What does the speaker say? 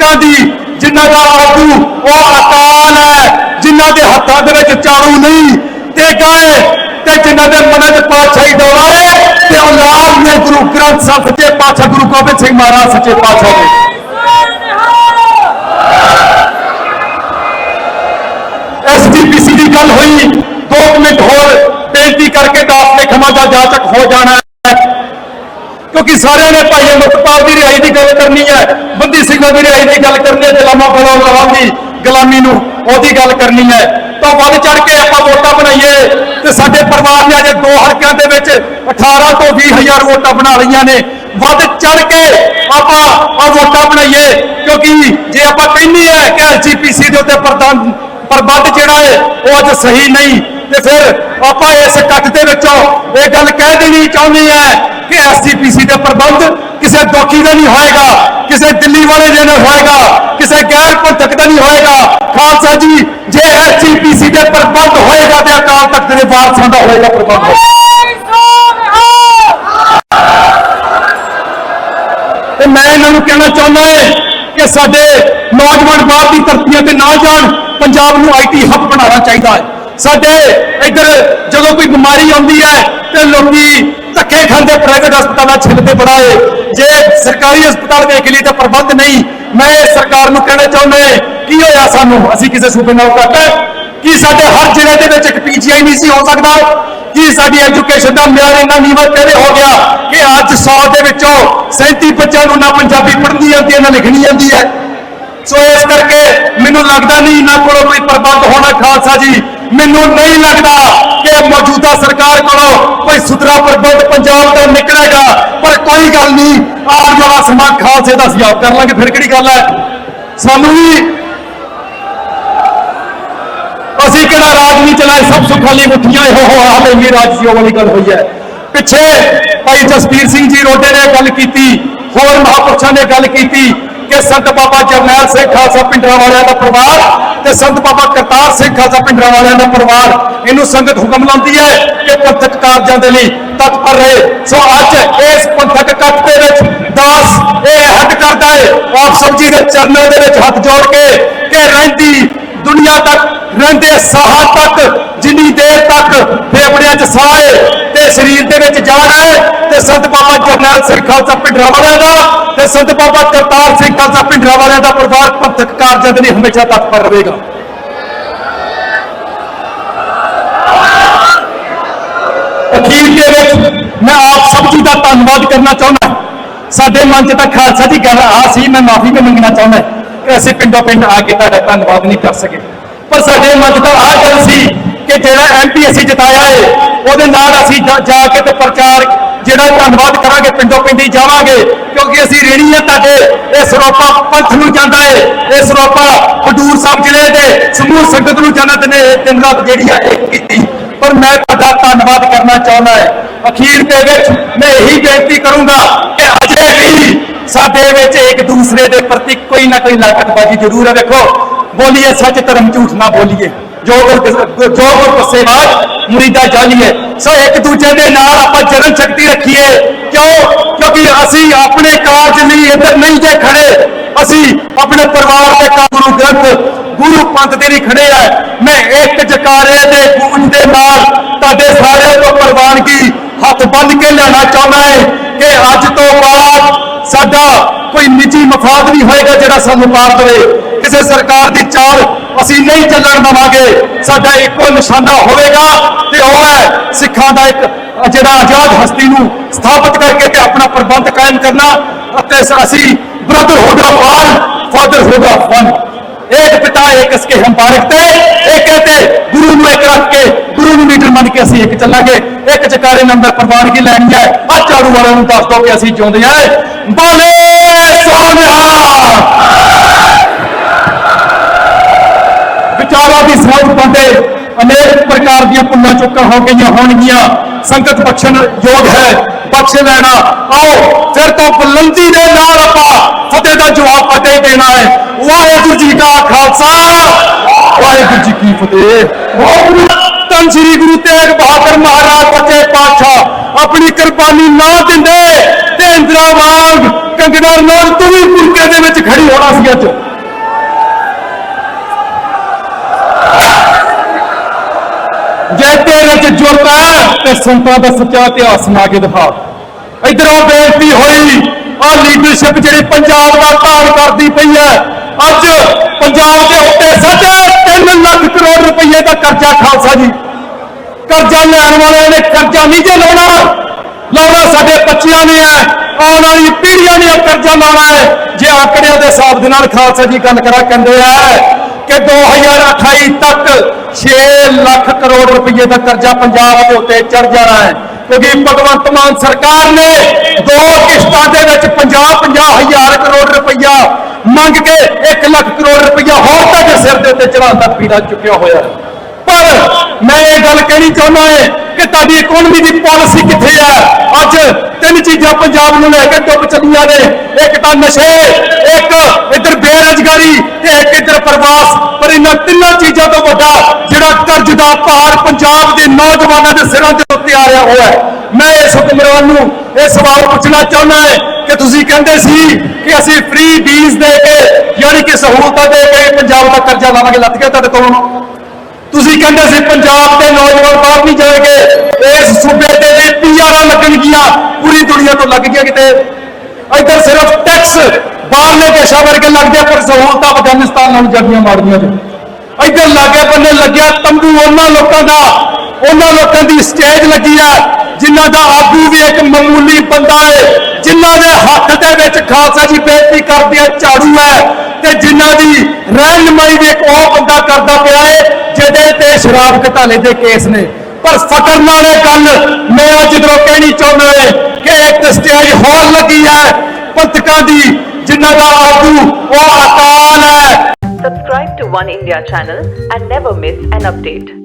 ਲੋਕਾਂ ਦੀ ਜਿਨ੍ਹਾਂ ਦਾ ਆਗੂ ਉਹ ਅਕਾਲ ਹੈ। ਜਿਨ੍ਹਾਂ ਦੇ ਹੱਥਾਂ ਦੇ ਵਿੱਚ ਝਾੜੂ ਨਹੀਂ, ਤੇ ਗਾਏ, ਤੇ ਜਿਨ੍ਹਾਂ ਦੇ ਮਨਾਂ 'ਚ ਪਾਤਸ਼ਾਹੀ ਡੋਲਾ ਹੈ ਤੇ ਔਲਾਦ ਨੇ ਗੁਰੂ ਗ੍ਰੰਥ ਸਾਹਿਬ ਸੱਚੇ ਪਾਤਸ਼ਾਹ, ਗੁਰੂ ਗੋਬਿੰਦ ਸਿੰਘ ਮਹਾਰਾਜ ਸੱਚੇ ਪਾਤਸ਼ਾਹ ਦੇ। ਐਸਜੀਪੀਸੀ ਦੀ ਗੱਲ ਹੋਈ 2 ਮਿੰਟ ਹੋਰ, ਬੇਨਤੀ ਕਰਕੇ ਦਾਸ ਨੇ ਖਮਾ ਦਾ ਜਾਚਕ ਹੋ ਜਾਣਾ ਹੈ। ਕਿਉਂਕਿ ਸਾਰਿਆਂ ਨੇ ਭਾਈ ਮੁਖਤਾਰ ਦੀ ਰਿਹਾਈ ਦੀ ਗੱਲ ਕਰਨੀ ਹੈ, ਬੰਦੀ ਸਿੰਘਾਂ ਦੀ ਰਿਹਾਈ ਦੀ ਗੱਲ ਕਰਨੀ ਹੈ ਤੇ ਲਾਮਾ ਲਵਾਂ ਦੀ ਗੁਲਾਮੀ ਨੂੰ ਉਹਦੀ ਗੱਲ ਕਰਨੀ ਹੈ। ਤਾਂ ਵੱਧ ਚੜ ਕੇ ਆਪਾਂ ਵੋਟਾਂ ਬਣਾਈਏ ਤੇ ਸਾਡੇ ਪਰਿਵਾਰ ਨੇ ਅਜੇ ਦੋ ਹਲਕਿਆਂ ਦੇ ਵਿੱਚ 18 ਤੋਂ 20 ਹਜ਼ਾਰ ਵੋਟਾਂ ਬਣਾ ਲਈਆਂ ਨੇ। ਵੱਧ ਚੜ ਕੇ ਆਪਾਂ ਆ ਵੋਟਾਂ ਬਣਾਈਏ, ਕਿਉਂਕਿ ਜੇ ਆਪਾਂ ਕਹਿੰਦੇ ਆ ਕਿ ਐਲਜੀਪੀਸੀ ਦੇ ਉੱਤੇ ਪ੍ਰਬੰਧ ਪ੍ਰਬੰਧ ਜਿਹੜਾ ਹੈ, ਉਹ ਅੱਜ ਸਹੀ ਨਹੀਂ। ਤੇ ਫਿਰ ਆਪਾਂ ਇਸ ਇਕੱਠ ਦੇ ਵਿੱਚੋਂ ਇਹ ਗੱਲ ਕਹਿ ਦੇਣੀ ਚਾਹੁੰਦੇ ਆ ਕਿ ਐਸਜੀਪੀਸੀ ਦੇ ਪ੍ਰਬੰਧ ਕਿਸੇ ਦੋਖੀ ਦਾ ਨਹੀਂ ਹੋਏਗਾ, ਕਿਸੇ ਦਿੱਲੀ ਵਾਲੇ ਦੇ ਨਾਲ ਹੋਏਗਾ, ਕਿਸੇ ਗੈਰ ਪੰਥਕ ਦਾ ਨਹੀਂ ਹੋਏਗਾ। ਖਾਲਸਾ ਜੀ, ਜੇ ਐਸਜੀਪੀਸੀ ਦੇ ਪ੍ਰਬੰਧ ਹੋਏਗਾ ਤੇ ਅਕਾਲ ਤਖਤ ਦੇ ਵਾਰਸਾਂ ਦਾ ਹੋਏਗਾ ਪ੍ਰਬੰਧ। ਤੇ ਮੈਂ ਇਹਨਾਂ ਨੂੰ ਕਹਿਣਾ ਚਾਹੁੰਦਾ ਹੈ ਕਿ ਸਾਡੇ ਨੌਜਵਾਨ ਬਾਹਰ ਦੀ ਧਰਤੀਆਂ ਤੇ ਨਾ ਜਾਣ, ਪੰਜਾਬ ਨੂੰ ਆਈਟੀ ਹੱਬ ਬਣਾਉਣਾ ਚਾਹੀਦਾ ਹੈ ਸਾਡੇ ਇੱਧਰ ਜਦੋਂ ਕੋਈ ਬਿਮਾਰੀ ਆਉਂਦੀ ਹੈ ਤੇ ਲੋਕੀ ਧੱਕੇ ਖਾਂਦੇ ਪ੍ਰਾਈਵੇਟ ਹਸਪਤਾਲਾਂ 'ਚ ਛਿੱਲਦੇ ਜੇ ਸਰਕਾਰੀ ਹਸਪਤਾਲ ਵੇਖ ਲਈ ਤਾਂ ਪ੍ਰਬੰਧ ਨਹੀਂ। ਮੈਂ ਸਰਕਾਰ ਨੂੰ ਕਹਿਣਾ ਚਾਹੁੰਦਾ ਕੀ ਹੋਇਆ ਸਾਨੂੰ? ਅਸੀਂ ਕਿਸੇ ਸੂਬੇ ਨਾਲ ਘੱਟ ਕੀ ਸਾਡੇ ਹਰ ਜ਼ਿਲ੍ਹੇ ਦੇ ਵਿੱਚ ਇੱਕ ਪੀਜੀਆਈ ਨਹੀਂ ਸੀ ਹੋ ਸਕਦਾ? ਕੀ ਸਾਡੀ ਐਜੂਕੇਸ਼ਨ ਦਾ ਮਿਆਰ ਇੰਨਾ ਨੀਵਾਂ ਕਿਵੇਂ ਹੋ ਗਿਆ ਕਿ ਅੱਜ 100 ਦੇ ਵਿੱਚੋਂ 37 ਬੱਚਿਆਂ ਨੂੰ ਨਾ ਪੰਜਾਬੀ ਪੜ੍ਹਨੀ ਆਉਂਦੀ ਹੈ, ਨਾ ਲਿਖਣੀ ਆਉਂਦੀ ਹੈ? ਸੋ ਇਸ ਕਰਕੇ ਮੈਨੂੰ ਲੱਗਦਾ ਨਹੀਂ ਇਹਨਾਂ ਕੋਲੋਂ ਕੋਈ ਪ੍ਰਬੰਧ ਹੋਣਾ ਖਾਲਸਾ ਜੀ। ਮੈਨੂੰ ਨਹੀਂ ਲੱਗਦਾ ਕਿ ਮੌਜੂਦਾ ਸਰਕਾਰ ਕੋਲੋਂ ਕੋਈ ਸੁਧਰਾ ਪ੍ਰਬੰਧ ਪੰਜਾਬ ਦਾ ਨਿਕਲੇਗਾ। ਪਰ ਕੋਈ ਗੱਲ ਨਹੀਂ, ਆਉਣ ਵਾਲਾ ਸਮਾਂ ਖਾਲਸੇ ਦਾ ਅਸੀਂ ਆਪ ਕਰ ਲਾਂਗੇ। ਫਿਰ ਕਿਹੜੀ ਗੱਲ ਹੈ? ਸਾਨੂੰ ਵੀ ਅਸੀਂ ਕਿਹੜਾ ਰਾਜ ਨਹੀਂ ਚਲਾਏ, ਸਭ ਸੁੱਖਾਂ ਲਈ ਮੁੱਠੀਆਂ ਇਹੋ ਹੋ ਹਾਲੇ ਵੀ ਰਾਜੀਓ ਵਾਲੀ ਗੱਲ ਹੋਈ ਹੈ। ਪਿੱਛੇ ਭਾਈ ਜਸਪੀਰ ਸਿੰਘ ਜੀ ਰੋਡੇ ਨੇ ਗੱਲ ਕੀਤੀ, ਹੋਰ ਮਹਾਪੁਰਸ਼ਾਂ ਨੇ ਗੱਲ ਕੀਤੀ ਕਿ ਸੰਤ ਬਾਬਾ ਜਰਨੈਲ ਸਿੰਘ ਖਾਲਸਾ ਪਿੰਡਰਾਂ ਵਾਲਿਆਂ ਦਾ ਪਰਿਵਾਰ ਤੇ ਸੰਤ ਬਾਬਾ ਕਰਤਾਰ ਸਿੰਘ ਖਾਲਸਾ ਪਿੰਡਰਾਂ ਵਾਲਿਆਂ ਦਾ ਪਰਿਵਾਰ ਇਹਨੂੰ ਸੰਗਤ ਹੁਕਮ ਲਾਉਂਦੀ ਹੈ ਕਿ ਪੰਥਕ ਕਾਰਜਾਂ ਦੇ ਲਈ ਤਤਪਰ ਰਹੇ। ਸੋ ਅੱਜ ਇਸ ਪੰਥਕ ਕੱਟ ਦੇ ਵਿੱਚ ਦਾਸ ਇਹ ਹੱਦ ਕਰਦਾ ਹੈ। ਆਪ ਸਭ ਜੀ ਦੇ ਚਰਨਾਂ ਦੇ ਵਿੱਚ ਹੱਥ ਜੋੜ ਕੇ ਕਿ ਰਹਿੰਦੀ ਦੁਨੀਆ ਤੱਕ, ਰਹਿੰਦੇ ਸਾਹਾਂ ਤੱਕ, ਜਿੰਨੀ ਦੇਰ ਤੱਕ ਫੇਫੜਿਆਂ 'ਚ ਸਾਹ ਹੈ ਸਰੀਰ ਦੇ ਵਿੱਚ ਜਾਨ ਹੈ ਤੇ ਸੰਤ ਬਾਬਾ ਜਰਨੈਲ ਸਿੰਘ ਖਾਲਸਾ ਪਿੰਡਰਾ ਵਾਲਿਆਂ ਦਾ ਤੇ ਸੰਤ ਬਾਬਾ ਕਰਤਾਰ ਸਿੰਘ ਖਾਲਸਾ ਪਿੰਡਰਾ ਵਾਲਿਆਂ ਦਾ ਪਰਿਵਾਰ ਪੰਥਕ ਕਾਰਜਾਂ ਦੇ ਲਈ ਹਮੇਸ਼ਾ ਤਤਪਰ ਰਹੇਗਾ ਅਖੀਰ ਦੇ ਵਿੱਚ ਮੈਂ ਆਪ ਸਭ ਜੀ ਦਾ ਧੰਨਵਾਦ ਕਰਨਾ ਚਾਹੁੰਦਾ ਸਾਡੇ ਮਨ 'ਚ ਤਾਂ ਖਾਲਸਾ ਦੀ ਗੱਲ ਆ ਸੀ ਮੈਂ ਮਾਫੀ ਵੀ ਮੰਗਣਾ ਚਾਹੁੰਦਾ ਕਿ ਅਸੀਂ ਪਿੰਡੋਂ ਪਿੰਡ ਆ ਕੇ ਤੁਹਾਡਾ ਧੰਨਵਾਦ ਨਹੀਂ ਕਰ ਸਕੇ ਪਰ ਸਾਡੇ ਮਨ 'ਚ ਤਾਂ ਆ ਗੱਲ ਸੀ ਕਿ ਜਿਹੜਾ ਐਮਪੀ ਅਸੀਂ ਜਿਤਾਇਆ ਏ ਉਹਦੇ ਨਾਲ ਅਸੀਂ ਜਾ- ਕੇ ਤੇ ਪ੍ਰਚਾਰ ਜਿਹੜਾ ਧੰਨਵਾਦ ਕਰਾਂਗੇ, ਪਿੰਡੋਂ ਪਿੰਡੀ ਜਾਵਾਂਗੇ, ਕਿਉਂਕਿ ਅਸੀਂ ਰੇਣੀ ਹੈ ਤੁਹਾਡੇ, ਇਹ ਸਰੋਪਾ ਪੰਥ ਨੂੰ ਜਾਂਦਾ ਹੈ ਇਹ ਸਰੋਪਾ ਖਡੂਰ ਸਾਹਿਬ ਜ਼ਿਲ੍ਹੇ ਦੇ ਸਮੂਹ ਸੰਗਤ ਨੂੰ ਜਾਂਦਾ ਨੇ ਦਿਨ ਰਾਤ ਜਿਹੜੀ ਆ ਕੀਤੀ। ਪਰ ਮੈਂ ਤੁਹਾਡਾ ਧੰਨਵਾਦ ਕਰਨਾ ਚਾਹੁੰਦਾ ਹੈ ਅਖੀਰ ਦੇ ਵਿੱਚ ਮੈਂ ਇਹੀ ਬੇਨਤੀ ਕਰੂੰਗਾ ਕਿ ਅਜੇ ਵੀ ਸਾਡੇ ਵਿੱਚ ਇੱਕ ਦੂਸਰੇ ਦੇ ਪ੍ਰਤੀ ਕੋਈ ਨਾ ਕੋਈ ਲਾਗਤਬਾਜ਼ੀ ਜ਼ਰੂਰ ਹੈ। ਵੇਖੋ, ਬੋਲੀਏ ਸੱਚ ਧਰਮ ਝੂਠ ਨਾ ਬੋਲੀਏ। ਜੋ ਗੁਰ ਜੋ ਗੁਰ ਪਸੇਵਾਜ ਮੁਰੀਦਾ ਜਾਲੀਏ ਸੋ ਇੱਕ ਦੂਜੇ ਦੇ ਨਾਲ ਆਪਾਂ ਜਨਮ ਸ਼ਕਤੀ ਰੱਖੀਏ। ਕਿਉਂ? ਕਿਉਂਕਿ ਅਸੀਂ ਆਪਣੇ ਕਾਰਜ ਲਈ ਇੱਧਰ ਨਹੀਂ ਜੇ ਖੜੇ। ਅਸੀਂ ਆਪਣੇ ਪਰਿਵਾਰ ਦੇ ਕੰਮ ਨੂੰ ਗ੍ਰੰਥ ਗੁਰੂ ਪੰਥ ਦੇ ਲਈ ਖੜੇ ਆ। ਮੈਂ ਇੱਕ ਜਕਾਰੇ ਦੇ ਗੂੰਜ ਦੇ ਨਾਲ ਤੁਹਾਡੇ ਸਾਰਿਆਂ ਤੋਂ ਪ੍ਰਵਾਨਗੀ ਹੱਥ ਬੰਨ ਕੇ ਲੈਣਾ ਚਾਹੁੰਦਾ ਹੈ ਕਿ ਅੱਜ ਤੋਂ ਬਾਅਦ ਸਾਡਾ ਕੋਈ ਨਿੱਜੀ ਮਫਾਦ ਨਹੀਂ ਹੋਏਗਾ ਜਿਹੜਾ ਸਾਨੂੰ ਮਾਰ ਦੇਵੇ। ਕਿਸੇ ਸਰਕਾਰ ਦੀ ਚਾਲ ਅਸੀਂ ਨਹੀਂ ਚੱਲਣ ਦੇਵਾਂਗੇ। ਸਾਡਾ ਇੱਕੋ ਨਿਸ਼ਾਨਾ ਹੋਵੇਗਾ ਤੇ ਉਹ ਹੈ ਸਿੱਖਾਂ ਦਾ ਇੱਕ, ਜਿਹੜਾ ਆਜ਼ਾਦ ਹਸਤੀ ਨੂੰ ਸਥਾਪਿਤ ਕਰਕੇ ਤੇ ਆਪਣਾ ਪ੍ਰਬੰਧ ਕਾਇਮ ਕਰਨਾ ਅਤੇ ਅਸੀਂ ਬ੍ਰਦਰ ਹੋਗਾ ਵਾਨ ਫਾਦਰ ਹੋਗਾ ਵਨ ਇੱਕ ਪਿਤਾ, ਇੱਕ ਇਸਕੇ ਹਮ ਬਾਰਕ ਤੇ ਇੱਕ ਕਹਤੇ ਗੁਰੂ ਨੂੰ ਇੱਕ ਰੱਖ ਕੇ, ਗੁਰੂ ਨੂੰ ਲੀਡਰ ਮੰਨ ਕੇ ਅਸੀਂ ਇੱਕ ਚੱਲਾਂਗੇ। ਇੱਕ ਚਕਾਰੇ ਨੰਬਰ ਪ੍ਰਵਾਨਗੀ ਲੈਣੀ ਹੈ? ਆ ਝਾੜੂ ਵਾਲਿਆਂ ਨੂੰ ਦੱਸ ਦੋ ਕਿ ਅਸੀਂ ਚਾਹੁੰਦੇ ਹਾਂ। ਬੋਲੇ ਸੋਨਿਹਾ ਵਿਚਾਰਾਂ ਦੀ ਸੋਚ ਪਾਉਂਦੇ ਅਨੇਕ ਪ੍ਰਕਾਰ ਦੀਆਂ ਪੁੰਨਾਂ ਚੁੱਕਾਂ ਹੋ ਗਈਆਂ ਹੋਣਗੀਆਂ। ਸੰਗਤ ਬਖਸ਼ਣ ਯੋਗ ਹੈ, ਬਖਸ਼ ਲੈਣਾ। ਆਓ, ਫਿਰ ਤੋਂ ਬੁਲੰਦੀ ਦੇ ਨਾਲ ਆਪਾਂ ਫਤਿਹ ਦਾ ਜਵਾਬ ਫਤਿਹ ਦੇਣਾ ਹੈ। ਵਾਹਿਗੁਰੂ ਜੀ ਕਾ ਖਾਲਸਾ। ਵਾਹਿਗੁਰੂ ਜੀ ਕੀ ਫਤਿਹ। ਵਾਹਿਗੁਰੂ ਤਨ ਸ੍ਰੀ ਗੁਰੂ ਤੇਗ ਬਹਾਦਰ ਮਹਾਰਾਜ ਸੱਚੇ ਪਾਤਸ਼ਾਹ ਆਪਣੀ ਕੁਰਬਾਨੀ ਨਾ ਦਿੰਦੇ ਤੇ ਇੰਦਰਾ ਵਾਂਗ ਕੰਗਣਾ ਨਾਲ ਤੂੰ ਵੀ ਪੁਰਕੇ ਦੇ ਵਿੱਚ ਖੜੀ ਹੋਣਾ ਸੀ ਅੱਜ। ਜੇ ਤੇਰੇ ਚ ਜੁਰਤ ਹੈ ਤੇ ਸੰਤਾਂ ਦਾ ਸੱਚਾ ਇਤਿਹਾਸ ਸੁਣਾ ਕੇ ਦਿਖਾ। ਇਧਰੋਂ ਬੇਨਤੀ ਹੋਈ ਆ ਲੀਡਰਸ਼ਿਪ ਜਿਹੜੀ ਪੰਜਾਬ ਦਾ ਤਾਣ ਕਰਦੀ ਪਈ ਹੈ, ਅੱਜ ਪੰਜਾਬ ਦੇ ਉੱਤੇ ਸਾਢੇ 3 ਲੱਖ ਕਰੋੜ ਰੁਪਏ ਦਾ ਕਰਜ਼ਾ ਖਾਲਸਾ ਜੀ। ਕਰਜ਼ਾ ਲੈਣ ਵਾਲਿਆਂ ਨੇ ਕਰਜ਼ਾ ਨਹੀਂ ਜੇ ਲਾਉਣਾ ਲਾਉਣਾ ਸਾਡੇ ਬੱਚਿਆਂ ਨੇ ਹੈ, ਆਉਣ ਵਾਲੀ ਪੀੜ੍ਹੀਆਂ ਨੇ ਕਰਜ਼ਾ ਲਾਉਣਾ ਹੈ। ਜੇ ਆਕੜਿਆਂ ਦੇ ਹਿਸਾਬ ਦੇ ਨਾਲ ਖਾਲਸਾ ਜੀ ਗੱਲ ਕਰਾ, ਕਹਿੰਦੇ ਆ 2028 ਤੱਕ 6 ਲੱਖ ਕਰੋੜ ਰੁਪਏ ਦਾ ਕਰਜ਼ਾ ਪੰਜਾਬ ਦੇ ਉੱਤੇ ਚੜ ਜਾਣਾ ਹੈ। ਕਿਉਂਕਿ ਭਗਵੰਤ ਮਾਨ ਸਰਕਾਰ ਨੇ ਦੋ ਕਿਸ਼ਤਾਂ ਦੇ ਵਿੱਚ 50 50 ਹਜ਼ਾਰ ਕਰੋੜ ਰੁਪਈਆ ਮੰਗ ਕੇ 1 ਲੱਖ ਕਰੋੜ ਰੁਪਈਆ ਹੋਰ ਤੁਹਾਡੇ ਸਿਰ ਦੇ ਉੱਤੇ ਚੜਾਉਣ ਦਾ ਪੀੜਾ ਚੁੱਕਿਆ ਹੋਇਆ ਪਰ ਮੈਂ ਇਹ ਗੱਲ ਕਹਿਣੀ ਚਾਹੁੰਦਾ ਹਾਂ ਕਿ ਤੁਹਾਡੀ ਇਕਨੋਮੀ ਦੀ ਪਾਲਿਸੀ ਕਿੱਥੇ ਹੈ ਅੱਜ ਤਿੰਨ ਚੀਜ਼ਾਂ ਪੰਜਾਬ ਨੂੰ ਲੈ ਕੇ ਡੁੱਬ ਚੱਲੀਆਂ ਨੇ। ਇੱਕ ਤਾਂ ਨਸ਼ੇ, ਇੱਕ ਇੱਧਰ ਬੇਰੁਜ਼ਗਾਰੀ ਤੇ ਇੱਕ ਇੱਧਰ ਪ੍ਰਵਾਸ। ਪਰ ਇਹਨਾਂ ਤਿੰਨਾਂ ਚੀਜ਼ਾਂ ਤੋਂ ਵੱਡਾ ਜਿਹੜਾ ਕਰਜ਼ ਦਾ ਭਾਰ ਪੰਜਾਬ ਦੇ ਨੌਜਵਾਨਾਂ ਦੇ ਸਿਰਾਂ ਦੇ ਉੱਤੇ ਆ ਰਿਹਾ ਹੋਇਆ ਹੈ। ਮੈਂ ਇਸ ਹੁਕਮਰਾਨ ਨੂੰ ਇਹ ਸਵਾਲ ਪੁੱਛਣਾ ਚਾਹੁੰਦਾ ਹੈ ਕਿ ਤੁਸੀਂ ਕਹਿੰਦੇ ਸੀ ਕਿ ਅਸੀਂ ਫ੍ਰੀ ਬੀਜ ਦੇ ਕੇ, ਯਾਨੀ ਕਿ ਸਹੂਲਤਾਂ ਦੇ ਕੇ ਪੰਜਾਬ ਦਾ ਕਰਜ਼ਾ ਲਾਵਾਂਗੇ। ਲੱਥ ਗਿਆ ਤੁਹਾਡੇ ਕੋਲੋਂ। ਤੁਸੀਂ ਕਹਿੰਦੇ ਸੀ ਪੰਜਾਬ ਦੇ ਨੌਜਵਾਨ ਬਾਹਰ ਨਹੀਂ ਜਾਣਗੇ ਇਸ ਸੂਬੇ ਤੇ ਵੀ ਪੀਆਰਾਂ ਲੱਗਣਗੀਆਂ ਪੂਰੀ ਦੁਨੀਆ ਤੋਂ ਲੱਗ ਗਿਆ ਕਿਤੇ। ਇੱਧਰ ਸਿਰਫ ਟੈਕਸ ਬਾਹਰਲੇ ਦੇਸ਼ਾਂ ਵਰਗੇ ਲੱਗਦੇ ਪਰ ਸਹੂਲਤਾਂ ਅਫਗਾਨਿਸਤਾਨ ਨਾਲ ਜੱਗੀਆਂ ਮਾਰਦੀਆਂ ਨੇ। ਇੱਧਰ ਲਾਗੇ ਬੰਨੇ ਲੱਗਿਆ ਤੰਬੂ, ਉਹਨਾਂ ਲੋਕਾਂ ਦਾ, ਉਹਨਾਂ ਲੋਕਾਂ ਦੀ ਸਟੇਜ ਲੱਗੀ ਆ, ਜਿਨ੍ਹਾਂ ਦਾ ਆਗੂ ਵੀ ਇੱਕ ਮਾਮੂਲੀ ਬੰਦਾ ਹੈ ਜਿਨ੍ਹਾਂ ਦੇ ਹੱਥ ਦੇ ਵਿੱਚ ਖਾਲਸਾ ਜੀ ਬੇਨਤੀ ਕਰਦੇ ਆ, ਝਾੜੂ ਹੈ। ਤੇ ਜਿਨ੍ਹਾਂ ਦੀ ਰਹਿਨਮਾਈ ਵੀ ਇੱਕ ਉਹ ਬੰਦਾ ਕਰਦਾ ਪਿਆ ਹੈ ਜਿਹਦੇ ਤੇ ਸ਼ਰਾਬ ਘਟਾਲੇ ਦੇ ਕੇਸ ਨੇ ਪਰ ਫਕਰ ਨਾਲ ਇਹ ਗੱਲ ਮੈਂ ਅੱਜ ਜਦੋਂ ਕਹਿਣੀ ਚਾਹੁੰਦਾ ਹਾਂ ਕਿ ਇੱਕ ਸਟੇਜ ਹੋਰ ਲੱਗੀ ਹੈ, ਪੰਥਕਾਂ ਦੀ, ਜਿਨ੍ਹਾਂ ਦਾ ਆਗੂ ਉਹ ਅਕਾਲ ਹੈ Subscribe to One India channel and never miss an update.